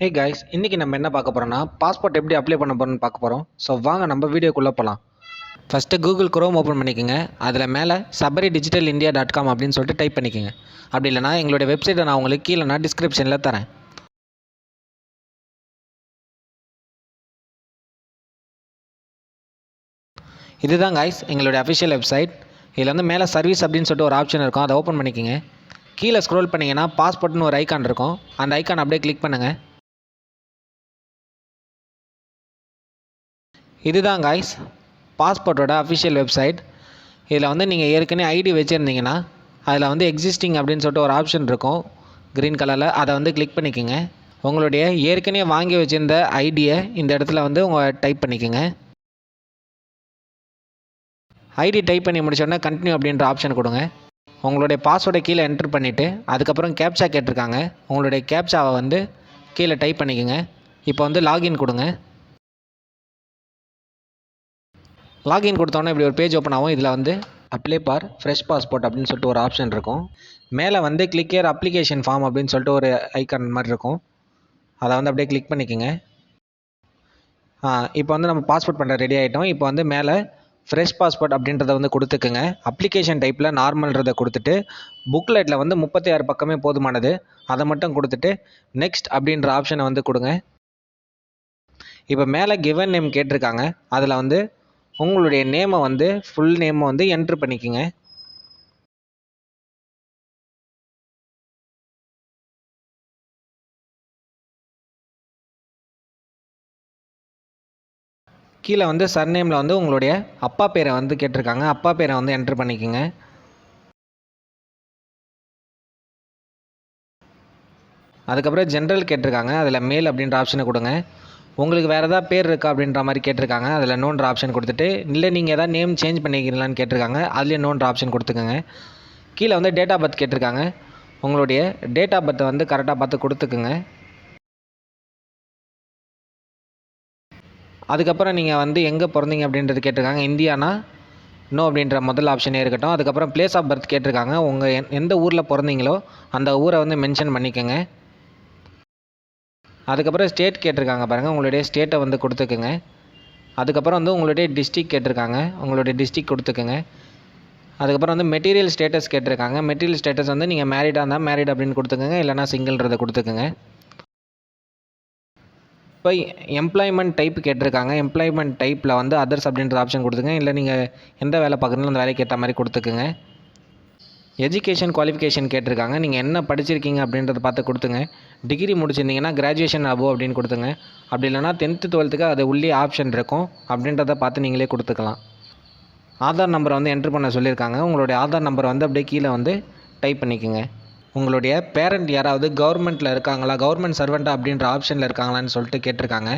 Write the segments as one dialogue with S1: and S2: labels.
S1: Hey guys இன்றைக்கி நம்ம என்ன பார்க்க போகிறோம்னா பாஸ்போர்ட் எப்படி அப்ளை பண்ண போகிறோம்னு பார்க்க போகிறோம் ஸோ வாங்க நம்ம வீடியோக்குள்ளே போகலாம் ஃபஸ்ட்டு கூகுள் குரோம் ஓப்பன் பண்ணிக்கோங்க. அதில் மேலே Sabari digital India dot com அப்படின்னு சொல்லிட்டு டைப் பண்ணிக்கோங்க. அப்படி இல்லைனா எங்களுடைய வெப்சைட்டை நான் உங்களுக்கு கீழே நான் டிஸ்கிரிப்ஷனில் தரேன். இதுதான் கைஸ் எங்களுடைய அஃபிஷியல் வெப்சைட் இதில் வந்து மேலே சர்வீஸ் அப்படின்னு சொல்லிட்டு ஒரு ஆப்ஷன் இருக்கும். அதை ஓப்பன் பண்ணிக்கோங்க. கீழே ஸ்க்ரோல் பண்ணிங்கன்னா பாஸ்போர்ட்னு ஒரு ஐக்கான் இருக்கும். அந்த ஐக்கான் அப்படியே கிளிக் பண்ணுங்கள் இதுதான் காய்ஸ் பாஸ்போர்ட்டோட அஃபிஷியல் வெப்சைட் இதில் வந்து நீங்கள் ஏற்கனவே ஐடி வச்சுருந்தீங்கன்னா அதில் வந்து எக்ஸிஸ்டிங் அப்படின்னு சொல்லிட்டு ஒரு ஆப்ஷன் இருக்கும். க்ரீன் கலரில் அதை வந்து கிளிக் பண்ணிக்கோங்க. உங்களுடைய ஏற்கனவே வாங்கி வச்சுருந்த ஐடியை இந்த இடத்துல வந்து உங்கள் டைப் பண்ணிக்கோங்க. ஐடி டைப் பண்ணி முடிச்சோடனே கண்டினியூ அப்படின்ற ஆப்ஷன் கொடுங்க. உங்களுடைய பாஸ்வேர்டை கீழே என்ட்ரு பண்ணிவிட்டு அதுக்கப்புறம் கேப்சா கேட்டிருக்காங்க. உங்களுடைய கேப்சாவை வந்து கீழே டைப் பண்ணிக்கோங்க. இப்போ வந்து லாகின் கொடுங்க. லாகின் கொடுத்தோன்னே இப்படி ஒரு பேஜ் ஓப்பன் ஆகும். இதில் வந்து அப்ளை பார் ஃப்ரெஷ் பாஸ்போர்ட் அப்படின்னு சொல்லிட்டு ஒரு ஆப்ஷன் இருக்கும். மேலே வந்து கிளிக் ஏர் அப்ளிகேஷன் ஃபார்ம் அப்படின்னு சொல்லிட்டு ஒரு ஐக்கான் மாதிரி இருக்கும். அதை வந்து அப்படியே கிளிக் பண்ணிக்கோங்க. இப்போ வந்து நம்ம பாஸ்போர்ட் பண்ணுற ரெடி ஆகிட்டோம் இப்போ வந்து மேலே ஃப்ரெஷ் பாஸ்போர்ட் அப்படின்றத வந்து கொடுத்துக்குங்க. அப்ளிகேஷன் டைப்பில் நார்மல்ன்றதை கொடுத்துட்டு புக்லெட்டில் வந்து முப்பத்தி ஆறு பக்கமே போதுமானது. அதை மட்டும் கொடுத்துட்டு நெக்ஸ்ட் அப்படின்ற ஆப்ஷனை வந்து கொடுங்க. இப்போ மேலே கிவன் நேம் கேட்டிருக்காங்க. அதில் வந்து உங்களுடைய நேமை வந்து ஃபுல் நேமை வந்து என்ட்ரு பண்ணிக்கோங்க. கீழே வந்து சர்நேமில் வந்து உங்களுடைய அப்பா பேரை வந்து கேட்டிருக்காங்க. அப்பா பேரை வந்து என்ட்ரு பண்ணிக்கோங்க. அதுக்கப்புறம் ஜென்ரல் கேட்டிருக்காங்க. அதில் மேல் அப்படின்ற ஆப்ஷனை கொடுங்க. உங்களுக்கு வேறு ஏதாவது பேர் இருக்கா அப்படின்ற மாதிரி கேட்டிருக்காங்க. அதில் நோன்ற ஆப்ஷன் கொடுத்துட்டு இல்லை நீங்கள் எதாவது நேம் சேஞ்ச் பண்ணிக்கிறீங்களான்னு கேட்டிருக்காங்க. அதுலேயே நோன்ற ஆப்ஷன் கொடுத்துக்கோங்க. கீழே வந்து டேட் ஆஃப் பர்த் கேட்டிருக்காங்க. உங்களுடைய டேட் ஆஃப் பர்த்தை வந்து கரெக்டாக பார்த்து கொடுத்துக்குங்க. அதுக்கப்புறம் நீங்கள் வந்து எங்கே பிறந்தீங்க அப்படின்றது கேட்டிருக்காங்க. இந்தியானா? நோ அப்படின்ற முதல் ஆப்ஷனே இருக்கட்டும். அதுக்கப்புறம் பிளேஸ் ஆஃப் பர்த் கேட்டிருக்காங்க. உங்கள் எந்த ஊரில் பிறந்தீங்களோ அந்த ஊரை வந்து மென்ஷன் பண்ணிக்கோங்க. அதுக்கப்புறம் ஸ்டேட் கேட்டிருக்காங்க பாருங்கள் உங்களுடைய ஸ்டேட்டை வந்து கொடுத்துக்குங்க. அதுக்கப்புறம் வந்து உங்களுடைய டிஸ்ட்ரிக் கேட்டிருக்காங்க. உங்களுடைய டிஸ்ட்ரிக் கொடுத்துக்குங்க. அதுக்கப்புறம் வந்து மெட்டீரியல் ஸ்டேட்டஸ் கேட்டிருக்காங்க. மெட்டீரியல் ஸ்டேட்டஸ் வந்து நீங்கள் மேரிடாக இருந்தால் மேரிட் அப்படின்னு கொடுத்துக்கோங்க. இல்லைனா சிங்கிள்ன்றதை கொடுத்துக்குங்க. இப்போ எம்ப்ளாய்மெண்ட் டைப் கேட்டிருக்காங்க. எம்ப்ளாய்மெண்ட் டைப்பில் வந்து அதர்ஸ் அப்படின்ற ஆப்ஷன் கொடுத்துங்க இல்லை நீங்கள் எந்த வேலை பார்க்குறீங்களோ அந்த வேலைக்கு ஏற்ற மாதிரி கொடுத்துக்குங்க. எஜுகேஷன் குவாலிஃபிகேஷன் கேட்டிருக்காங்க. நீங்கள் என்ன படிச்சிருக்கீங்க அப்படின்றத பார்த்து கொடுத்துங்க. டிகிரி முடிச்சிருந்தீங்கன்னா கிராஜுவேஷன் அபோவ் அப்படின்னு கொடுத்துங்க. அப்படி இல்லைனா டென்த்து டுவெல்த்துக்கு அது உள்ளே ஆப்ஷன் இருக்கும். அப்படின்றத பார்த்து நீங்களே கொடுத்துக்கலாம். ஆதார் நம்பரை வந்து என்ட்ரு பண்ண சொல்லியிருக்காங்க. உங்களுடைய ஆதார் நம்பரை வந்து அப்படியே கீழே வந்து டைப் பண்ணிக்கோங்க. உங்களுடைய பேரண்ட் யாராவது கவர்மெண்ட்டில் இருக்காங்களா? கவர்மெண்ட் சர்வெண்ட்டா அப்படின்ற ஆப்ஷனில் இருக்காங்களான்னு சொல்லிட்டு கேட்டிருக்காங்க.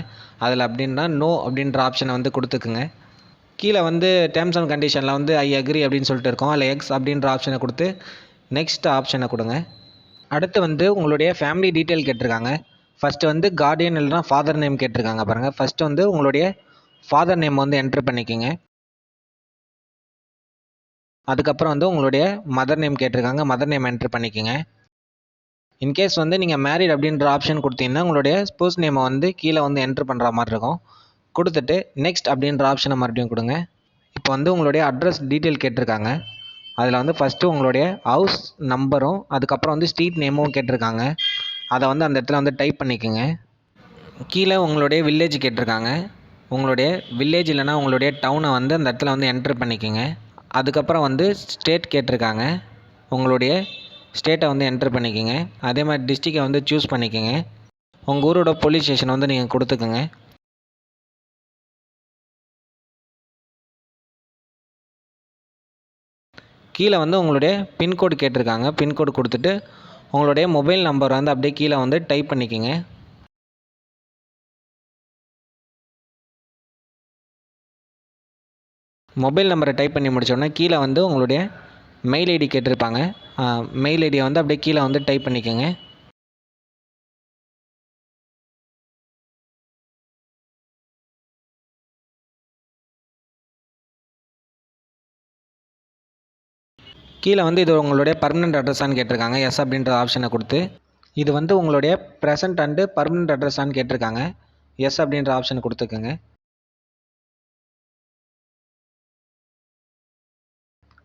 S1: அதில் அப்படின்னா நோ அப்படின்ற ஆப்ஷனை வந்து கொடுத்துக்குங்க. கீழே வந்து டேர்ம்ஸ் அண்ட் கண்டிஷனில் வந்து ஐ அக்ரி அப்படின்னு சொல்லிட்டு இருக்கோம். அதில் எக்ஸ் அப்படின்ற ஆப்ஷனை கொடுத்து நெக்ஸ்ட் ஆப்ஷனை கொடுங்க. அடுத்து வந்து உங்களுடைய ஃபேமிலி டீட்டெயில் கேட்டிருக்காங்க. ஃபஸ்ட்டு வந்து கார்டியன் இல்லைனா ஃபாதர் நேம் கேட்டிருக்காங்க பாருங்கள் ஃபஸ்ட்டு வந்து உங்களுடைய ஃபாதர் நேம் வந்து என்ட்ரு பண்ணிக்கோங்க. அதுக்கப்புறம் வந்து உங்களுடைய மதர் நேம் கேட்டிருக்காங்க. மதர் நேம் என்ட்ரு பண்ணிக்கோங்க. இன்கேஸ் வந்து நீங்கள் மேரிட் அப்படின்ற ஆப்ஷன் கொடுத்தீங்கன்னா உங்களுடைய ஸ்போஸ் நேமை வந்து கீழே வந்து என்ட்ரு பண்ணுற மாதிரி இருக்கும். கொடுத்துட்டு நெக்ஸ்ட் அப்படின்ற ஆப்ஷனை மறுபடியும் கொடுங்க. இப்போ வந்து உங்களுடைய அட்ரஸ் டீட்டெயில் கேட்டிருக்காங்க. அதில் வந்து ஃபஸ்ட்டு உங்களுடைய ஹவுஸ் நம்பரும் அதுக்கப்புறம் வந்து ஸ்ட்ரீட் நேமும் கேட்டிருக்காங்க. அதை வந்து அந்த இடத்துல வந்து டைப் பண்ணிக்கோங்க. கீழே உங்களுடைய வில்லேஜ் கேட்டிருக்காங்க. உங்களுடைய வில்லேஜ் இல்லைனா உங்களுடைய டவுனை வந்து அந்த இடத்துல வந்து என்ட்ரு பண்ணிக்கோங்க. அதுக்கப்புறம் வந்து ஸ்டேட் கேட்டிருக்காங்க. உங்களுடைய ஸ்டேட்டை வந்து என்ட்ரு பண்ணிக்கோங்க. அதே மாதிரி டிஸ்ட்ரிக்டை வந்து சூஸ் பண்ணிக்கோங்க. உங்கள் ஊரோட போலீஸ் ஸ்டேஷன் வந்து நீங்கள் கொடுத்துக்குங்க. கீழே வந்து உங்களுடைய பின்கோடு கேட்டிருக்காங்க. பின்கோடு கொடுத்துட்டு உங்களுடைய மொபைல் நம்பர் வந்து அப்படியே கீழே வந்து டைப் பண்ணிக்கோங்க. மொபைல் நம்பரை டைப் பண்ணி முடித்தோடனே கீழே வந்து உங்களுடைய மெயில் ஐடி கேட்டிருப்பாங்க. மெயில் ஐடியை வந்து அப்படியே கீழே வந்து டைப் பண்ணிக்கோங்க. கீழே வந்து இது உங்களுடைய பர்மனெண்ட் அட்ரஸான்னு கேட்டிருக்காங்க. எஸ் அப்படின்ற ஆப்ஷனை கொடுத்து இது வந்து உங்களுடைய ப்ரெசன்ட் அண்டு பர்மனெண்ட் அட்ரஸான்னு கேட்டிருக்காங்க. எஸ் அப்படின்ற ஆப்ஷன் கொடுத்துக்கோங்க.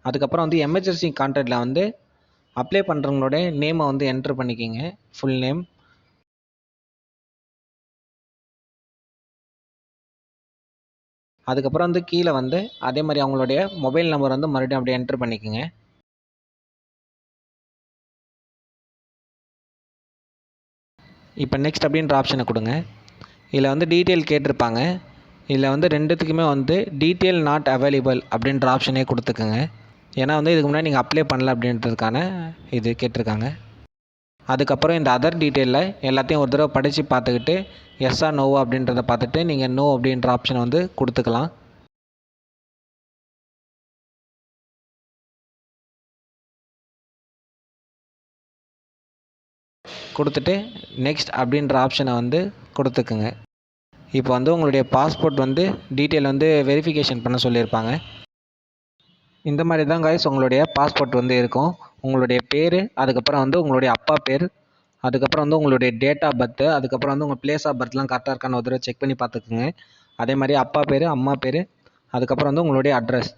S1: அதுக்கப்புறம் வந்து எமர்ஜென்சி கான்டாக்டில் வந்து அப்ளை பண்ணுறவங்களோட நேமை வந்து என்ட்ரு பண்ணிக்கிங்க. ஃபுல் நேம் அதுக்கப்புறம் வந்து கீழே வந்து அதே மாதிரி அவங்களுடைய மொபைல் நம்பர் வந்து மறுபடியும் அப்படியே என்ட்ரு பண்ணிக்கோங்க. இப்போ நெக்ஸ்ட் அப்படின்ற ஆப்ஷனை கொடுங்க. இதில் வந்து டீட்டெயில் கேட்டிருப்பாங்க. இதில் வந்து ரெண்டுத்துக்குமே வந்து டீட்டெயில் நாட் அவைலபிள் அப்படின்ற ஆப்ஷனே கொடுத்துக்குங்க. ஏன்னா வந்து இதுக்கு முன்னாடி நீங்கள் அப்ளை பண்ணல அப்படின்றதுக்கான இது கேட்டிருக்காங்க. அதுக்கப்புறம் இந்த அதர் டீட்டெயிலில் எல்லாத்தையும் ஒரு தடவை படித்து பார்த்துக்கிட்டு எஸ்ஸா நோவா அப்படின்றத பார்த்துட்டு நீங்கள் நோ அப்படின்ற ஆப்ஷனை வந்து கொடுத்துக்கலாம். கொடுத்துட்டு நெக்ஸ்ட் அப்படின்ற ஆப்ஷனை வந்து கொடுத்துக்குங்க. இப்போ வந்து உங்களுடைய பாஸ்போர்ட் வந்து டீட்டெயில் வந்து வெரிஃபிகேஷன் பண்ண சொல்லியிருப்பாங்க. இந்த மாதிரி தான் கைஸ் உங்களுடைய பாஸ்போர்ட் வந்து இருக்கும். உங்களுடைய பேர் அதுக்கப்புறம் வந்து உங்களுடைய அப்பா பேர் அதுக்கப்புறம் வந்து உங்களுடைய டேட் ஆஃப் பர்த்து அதுக்கப்புறம் வந்து உங்கள் பிளேஸ் ஆஃப் பர்த்லாம் கரெக்டாக இருக்கான்னு ஒரு தடவை செக் பண்ணி பார்த்துக்குங்க. அதே மாதிரி அப்பா பேர் அம்மா பேர் அதுக்கப்புறம் வந்து உங்களுடைய அட்ரஸ்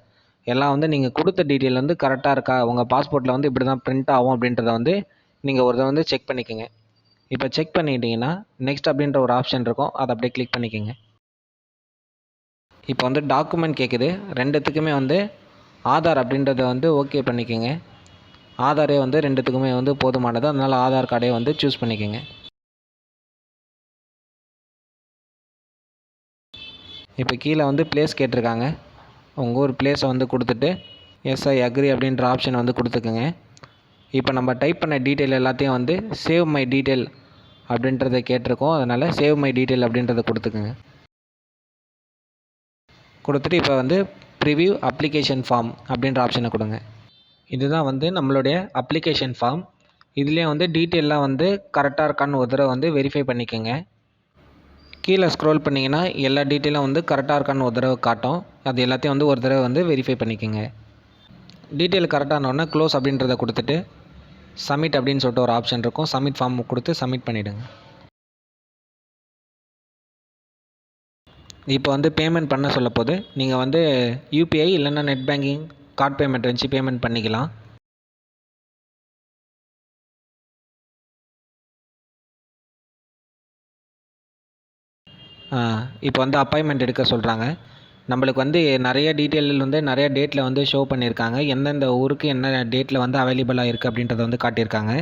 S1: எல்லாம் வந்து நீங்கள் கொடுத்த டீட்டெயில் வந்து கரெக்டாக இருக்கா? உங்கள் பாஸ்போர்ட்டில் வந்து இப்படி தான் பிரிண்ட் ஆகும் அப்படின்றத வந்து நீங்கள் ஒரு தடவை வந்து செக் பண்ணிக்கோங்க. இப்போ செக் பண்ணிக்கிட்டிங்கன்னா நெக்ஸ்ட் அப்படின்ற ஒரு ஆப்ஷன் இருக்கும். அதை அப்படியே கிளிக் பண்ணிக்கோங்க. இப்போ வந்து டாக்குமெண்ட் கேட்குது ரெண்டுத்துக்குமே வந்து ஆதார் அப்படின்றத வந்து ஓகே பண்ணிக்கோங்க. ஆதாரே வந்து ரெண்டுத்துக்குமே வந்து போதுமானது. அதனால் ஆதார் கார்டே வந்து சூஸ் பண்ணிக்கோங்க. இப்போ கீழே வந்து பிளேஸ் கேட்டிருக்காங்க. உங்கள் ஊர் பிளேஸை வந்து கொடுத்துட்டு எஸ்ஐ அக்ரி அப்படின்ற ஆப்ஷன் வந்து கொடுத்துக்குங்க. இப்போ நம்ம டைப் பண்ண டீட்டெயில் எல்லாத்தையும் வந்து சேவ் மை டீட்டெயில் அப்படின்றத கேட்டிருக்கோம். அதனால் சேவ் மை டீட்டெயில் அப்படின்றத கொடுத்துக்குங்க. கொடுத்துட்டு இப்போ வந்து ப்ரிவியூ அப்ளிகேஷன் ஃபார்ம் அப்படின்ற ஆப்ஷனை கொடுங்க. இதுதான் வந்து நம்மளுடைய அப்ளிகேஷன் ஃபார்ம் இதுலேயே வந்து டீட்டெயிலாக வந்து கரெக்டாக இருக்கான்னு ஒரு தடவை வந்து வெரிஃபை பண்ணிக்கோங்க. கீழே ஸ்க்ரோல் பண்ணிங்கன்னா எல்லா டீட்டெயிலும் வந்து கரெக்டாக இருக்கான்னு ஒரு தடவை காட்டும். அது எல்லாத்தையும் வந்து ஒரு தடவை வந்து வெரிஃபை பண்ணிக்கோங்க. டீட்டெயில் கரெக்டானோடனே க்ளோஸ் அப்படின்றத கொடுத்துட்டு சப்மிட் அப்படின்னு சொல்லிட்டு ஒரு ஆப்ஷன் இருக்கும். சப்மிட் ஃபார்ம் கொடுத்து சப்மிட் பண்ணிவிடுங்க இப்போ வந்து பேமெண்ட் பண்ண சொல்ல போது நீங்கள் வந்து யூபிஐ இல்லைன்னா நெட் பேங்கிங் கார்ட் பேமெண்ட் வச்சு பேமெண்ட் பண்ணிக்கலாம். இப்போ வந்து அப்பாயின்மெண்ட் எடுக்க சொல்கிறாங்க நம்மளுக்கு வந்து நிறைய டீட்டெயில் வந்து நிறைய டேட்டில் வந்து ஷோ பண்ணியிருக்காங்க. எந்தெந்த ஊருக்கு என்ன டேட்டில் வந்து அவைலபிளாக இருக்குது அப்படின்றத வந்து காட்டியிருக்காங்க.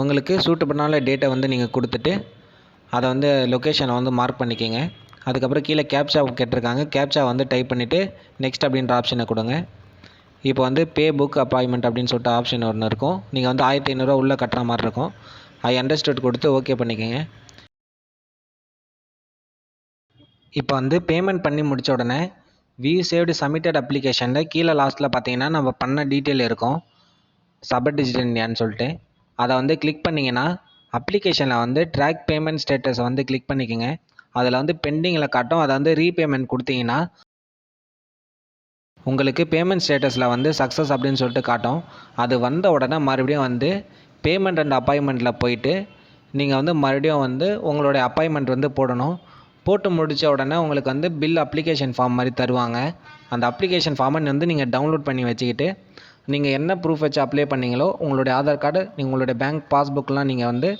S1: உங்களுக்கு சூட்டபிளான டேட்டை வந்து நீங்கள் கொடுத்துட்டு அதை வந்து லொக்கேஷனை வந்து மார்க் பண்ணிக்கோங்க. அதுக்கப்புறம் கீழே கேப்சா கேட்டிருக்காங்க. கேப்சா வந்து டைப் பண்ணிவிட்டு நெக்ஸ்ட் அப்படின்ற ஆப்ஷனை கொடுங்க. இப்போ வந்து பே புக் அப்பாயின்மெண்ட் அப்படின்னு சொல்லிட்டு ஆப்ஷன் ஒன்று இருக்கும். நீங்கள் வந்து ஆயிரத்தி ஐநூறுரூவா உள்ளே கட்டுற மாதிரி இருக்கும். ஐ அண்டர்ஸ்டுட் கொடுத்து ஓகே பண்ணிக்கோங்க. இப்போ வந்து பேமெண்ட் பண்ணி முடித்த உடனே வி சேவ்டு சப்மிட்டட் அப்ளிகேஷனில் கீழே லாஸ்ட்டில் பார்த்தீங்கன்னா நம்ம பண்ண டீட்டெயில் இருக்கும். சபர் டிஜிட்டல் இந்தியான்னு சொல்லிட்டு. அதை வந்து கிளிக் பண்ணிங்கன்னா அப்ளிகேஷனில் வந்து ட்ராக் பேமெண்ட் ஸ்டேட்டஸை வந்து கிளிக் பண்ணிக்கோங்க. அதில் வந்து பெண்டிங்கில் காட்டும் அதை வந்து ரீபேமெண்ட் கொடுத்தீங்கன்னா உங்களுக்கு பேமெண்ட் ஸ்டேட்டஸில் வந்து சக்ஸஸ் அப்படின்னு சொல்லிட்டு காட்டும். அது வந்த உடனே மறுபடியும் வந்து பேமெண்ட் அண்ட் அப்பாயின்மெண்ட்டில் போயிட்டு நீங்கள் வந்து மறுபடியும் வந்து உங்களுடைய அப்பாயின்மெண்ட் வந்து போடணும். போட்டு முடித்த உடனே உங்களுக்கு வந்து பில் அப்ளிகேஷன் ஃபார்ம் மாதிரி தருவாங்க. அந்த அப்ளிகேஷன் ஃபார்மை வந்து நீங்கள் டவுன்லோட் பண்ணி வச்சுக்கிட்டு நீங்கள் என்ன ப்ரூஃப் வச்சு அப்ளை பண்ணீங்களோ உங்களுடைய ஆதார் கார்டு உங்களுடைய பேங்க் பாஸ்புக்லாம் நீங்கள் வந்து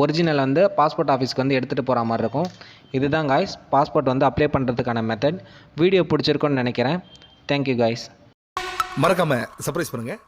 S1: ஒரிஜினல் வந்து பாஸ்போர்ட் ஆஃபீஸ்க்கு வந்து எடுத்துகிட்டு போகிற மாதிரி இருக்கும். இதுதான் காய்ஸ் பாஸ்போர்ட் வந்து அப்ளை பண்ணுறதுக்கான மெத்தட் வீடியோ பிடிச்சிருக்குன்னு நினைக்கிறேன். தேங்க்யூ காய்ஸ்
S2: மறக்காமல் சர்ப்ரைஸ் பண்ணுங்கள்